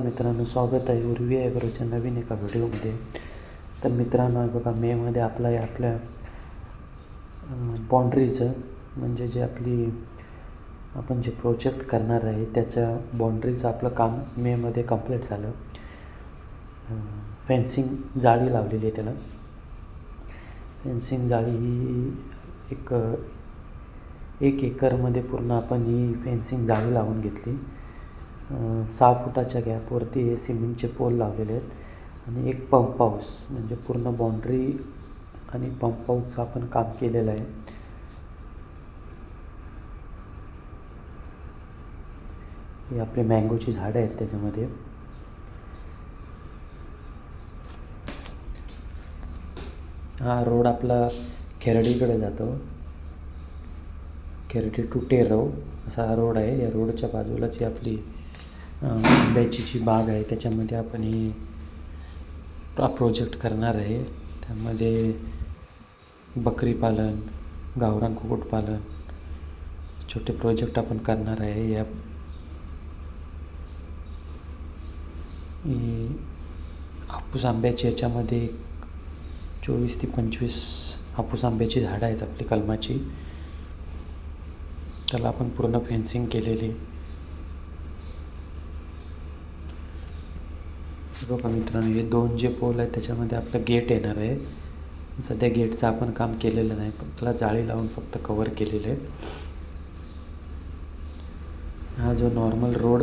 मित्रांनो स्वागत आहे उर्वी ॲग्रोच्या नवीन एका व्हिडिओमध्ये. तर मित्रांनो आहे बघा मेमध्ये आपला आपल्या बाँड्रीचं म्हणजे जे आपली आपण जे प्रोजेक्ट करणार आहे त्याच्या बाँड्रीचं आपलं काम मेमध्ये कंप्लीट झालं. फेन्सिंग जाळी लावलेली आहे त्याला. फेन्सिंग जाळी ही एक एक एकरमध्ये पूर्ण आपण ही फेन्सिंग जाळी लावून घेतली. सहा फुटाच्या गॅपवरती हे सिमेंटचे पोल लावलेले आहेत. आणि एक पंप हाऊस म्हणजे पूर्ण बाँड्री आणि पंप हाऊसचं आपण काम केलेलं आहे. हे आपली मँगोची झाडं आहेत त्याच्यामध्ये. हा रोड आपला खेरडीकडे जातो. खेरडी टू टेरव असा हा रोड आहे. या रोडच्या बाजूलाच ही आपली आंब्याची जी बाग आहे त्याच्यामध्ये आपण ही हा प्रोजेक्ट करणार आहे. त्यामध्ये बकरी पालन गावरान कुक्कुटपालन छोटे प्रोजेक्ट आपण करणार आहे. या हापूस आंब्याची याच्यामध्ये चोवीस ते पंचवीस हापूस आंब्याची झाडं आहेत आपली कलमाची. त्याला आपण पूर्ण फेन्सिंग केलेली हे बघा मित्रांनो हे दोन जे पोल आहेत त्याच्यामध्ये आपलं गेट येणार आहे. सध्या गेटचं आपण काम केलेलं नाही पण त्याला जाळी लावून फक्त कवर केलेलं आहे. हा जो नॉर्मल रोड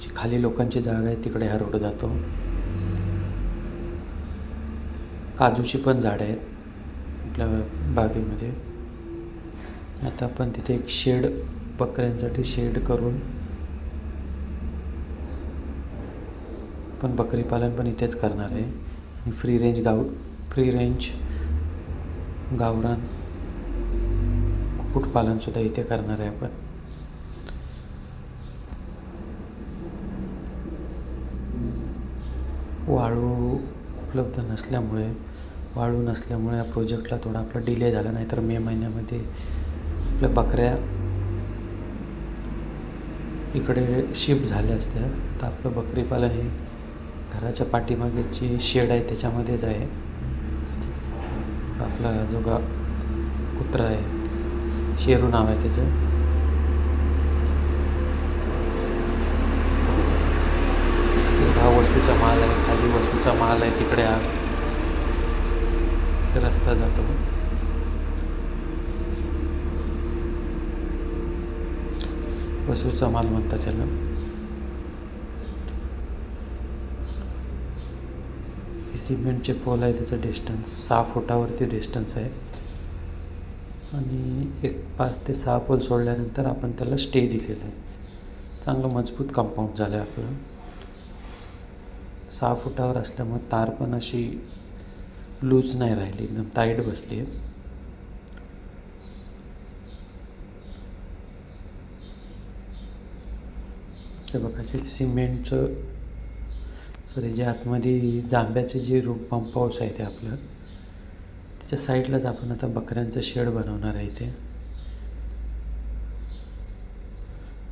जी खाली लोकांची जागा आहे तिकडे हा रोड जातो. काजूची पण झाडं आहेत आपल्या बागेमध्ये. आता आपण तिथे एक शेड बकऱ्यांसाठी शेड करून पण बकरी पालन पण इथेच करणार आहे. आणि फ्री रेंज गाव फ्री रेंज गावरान कुक्कुटपालनसुद्धा इथे करणार आहे आपण. वाळू उपलब्ध नसल्यामुळे वाळू नसल्यामुळे या प्रोजेक्टला थोडा आपला डिले झाला नाही तर मे महिन्यामध्ये आपल्या बकऱ्या इकडे शिफ्ट झाल्या असत्या. तर आपलं बकरी पालन हे घराच्या पाठीमागे जी शेड आहे त्याच्यामध्येच आहे. आपला जो गा कुत्रा आहे शेरू नाव आहे त्याचं. हा वसूचा माल आहे खाली वसूचा माल आहे तिकडे हा. रस्ता जातो. वसूचा माल म्हणता त्याला. सिमेंटचे पोल आहे त्याचं डिस्टन्स सहा फुटावरती डिस्टन्स आहे. आणि एक पाच ते सहा पोल सोडल्यानंतर आपण त्याला स्टे दिलेला आहे. चांगलं मजबूत कंपाऊंड झालं आहे आपलं. सहा फुटावर असल्यामुळे तार पण अशी लूज नाही राहिली एकदम टाईट बसली आहे. ते बघा सिमेंटचं तर जे आतमध्ये जांब्याचे जे रूप पंप हाऊस आहे ते आपलं त्याच्या साईडलाच आपण आता बकऱ्यांचं शेड बनवणार आहे इथे.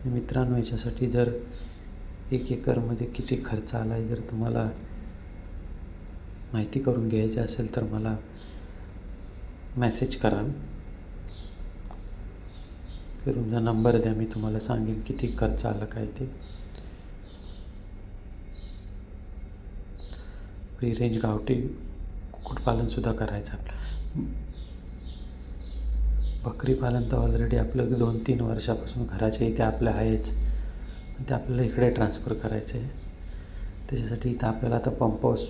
मित्रांनो याच्यासाठी जर एक एकरमध्ये किती खर्च आला आहे जर तुम्हाला माहिती करून घ्यायची असेल तर मला मेसेज करा. तुमचा नंबर द्या मी तुम्हाला सांगेन किती खर्च आला काय ते. फ्री रेंज गावठी कुक्कुटपालनसुद्धा करायचं आपलं. बकरी पालन तर ऑलरेडी आपलं दोन तीन वर्षापासून घराच्या इथे आपलं आहेच. पण ते आपल्याला इकडे ट्रान्सफर करायचं आहे. त्याच्यासाठी इथं आपल्याला आता पंप हाऊस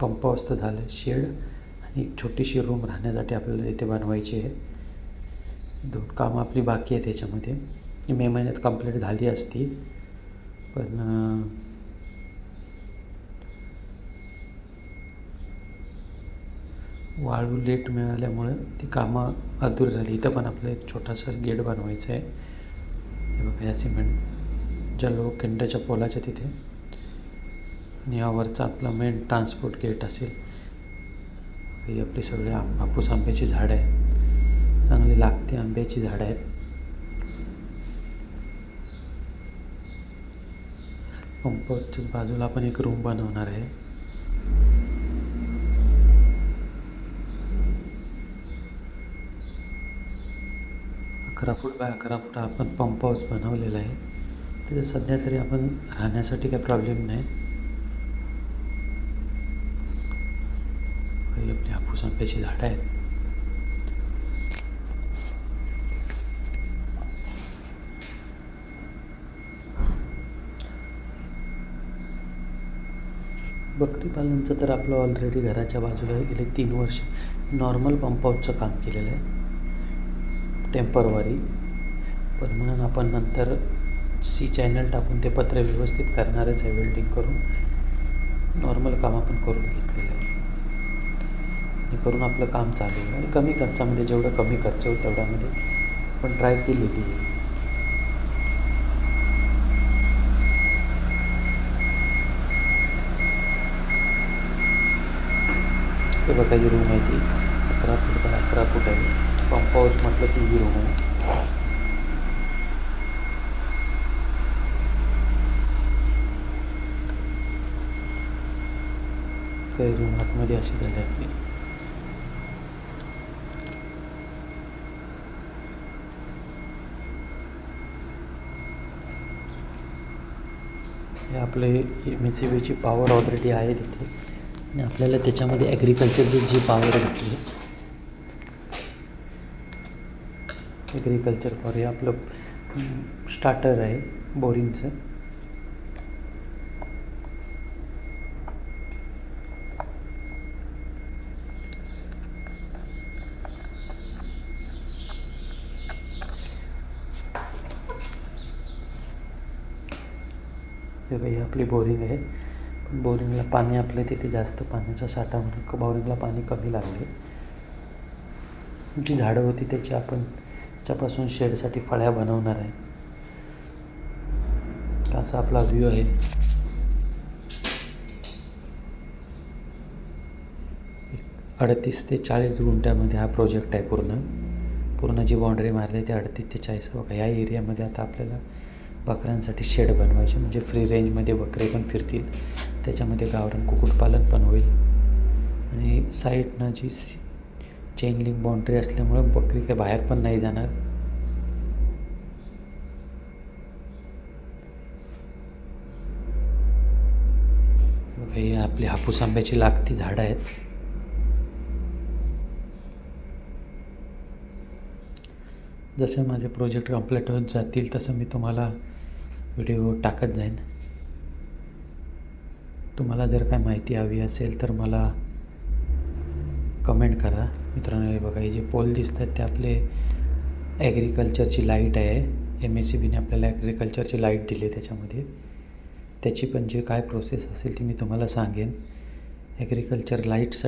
पंप हाऊस तर झालं शेड आणि एक छोटीशी रूम राहण्यासाठी आपल्याला इथे बनवायची आहे. दोन कामं आपली बाकी आहेत त्याच्यामध्ये मे महिन्यात कंप्लीट झाली असती. पण वाळू लेट मिळाल्यामुळं ती कामं अधूर झाली. इथं पण आपलं एक छोटासा गेट बनवायचं आहे. हे बघा या सिमेंट जलो लोखंडाच्या पोलाच्या तिथे. आणि यावरचा आपला मेन ट्रान्सपोर्ट गेट असेल. ही आपली सगळे आंब हापूस आंब्याची झाडं आहेत. चांगली लागते आंब्याची झाडं आहेत. पंपच्या बाजूला आपण एक रूम बनवणार आहे. अकरा फूट बाय अकरा फूट आपण पंप हाऊस बनवलेला आहे. तिथे सध्या तरी आपण राहण्यासाठी काही प्रॉब्लेम नाही. काही आपली हापूस आंब्याची झाडं आहेत. बकरी पालनचं तर आपलं ऑलरेडी घराच्या बाजूला गेले तीन वर्ष. नॉर्मल पंप हाऊसचं काम केलेलं आहे. टेम्परवारी पण म्हणून आपण नंतर सी चॅनल टाकून ते पत्र व्यवस्थित करणारच आहे वेल्डिंग करून. नॉर्मल काम आपण करून घेतलेलं आहे. हे करून आपलं काम चालू आहे. आणि कमी खर्चामध्ये जेवढं कमी खर्च होईल तेवढ्यामध्ये पण ट्राय केलेली आहे. हे बघा ही रूम आहे ती. अकरा फूट बाय अकरा फूट आहे. पाऊस म्हटलं की हिरो काही रूम आतमध्ये अशी झाली आपली. हे आपले एम एस सी बीची पॉवर ऑलरेडी आहे तिथे. आणि आपल्याला त्याच्यामध्ये ॲग्रिकल्चरची जी पॉवर भेटली ॲग्रिकल्चर फॉर हे आपलं स्टार्टर आहे बोरिंगचं. हे बाई आपली बोरिंग आहे. पण बोरिंगला पाणी आपल्या तिथे जास्त पाण्याचा साठा म्हणून. बोरिंगला पाणी कमी लागले जी झाडं होती त्याची आपण त्याच्यापासून शेडसाठी फळ्या बनवणार आहे. असा आपला व्ह्यू आहे. एक अडतीस ते चाळीस गुंठ्यामध्ये हा प्रोजेक्ट आहे पूर्ण. पूर्ण जी बाउंड्री मारली आहे ती अडतीस ते चाळीस बघा. या एरियामध्ये आता आपल्याला बकऱ्यांसाठी शेड बनवायचे. म्हणजे फ्री रेंजमध्ये बकरे पण फिरतील. त्याच्यामध्ये गावरान कुक्कुटपालन पण होईल. आणि साईडनं जी चेन लिंक बाउंड्री असल्यामुळं बकरी काही बाहेर पण नाही जाणार. बघा आपली हापूस आंब्याची लागती झाडं आहेत. जसे माझे प्रोजेक्ट कंप्लीट होत जातील तसं मी तुम्हाला व्हिडिओ टाकत जाईन. तुम्हाला जर काय माहिती हवी असेल तर मला कमेंट करा. मित्रांनो हे बघा हे जे पोल दिसत आहेत ते आपले ॲग्रिकल्चरची लाइट आहे. एम एस सी बीने आपल्याला ॲग्रिकल्चरची लाइट दिली आहे त्याच्यामध्ये. त्याची पण जे काय प्रोसेस असेल ती मी तुम्हाला सांगेन. ॲग्रिकल्चर लाईटसाठी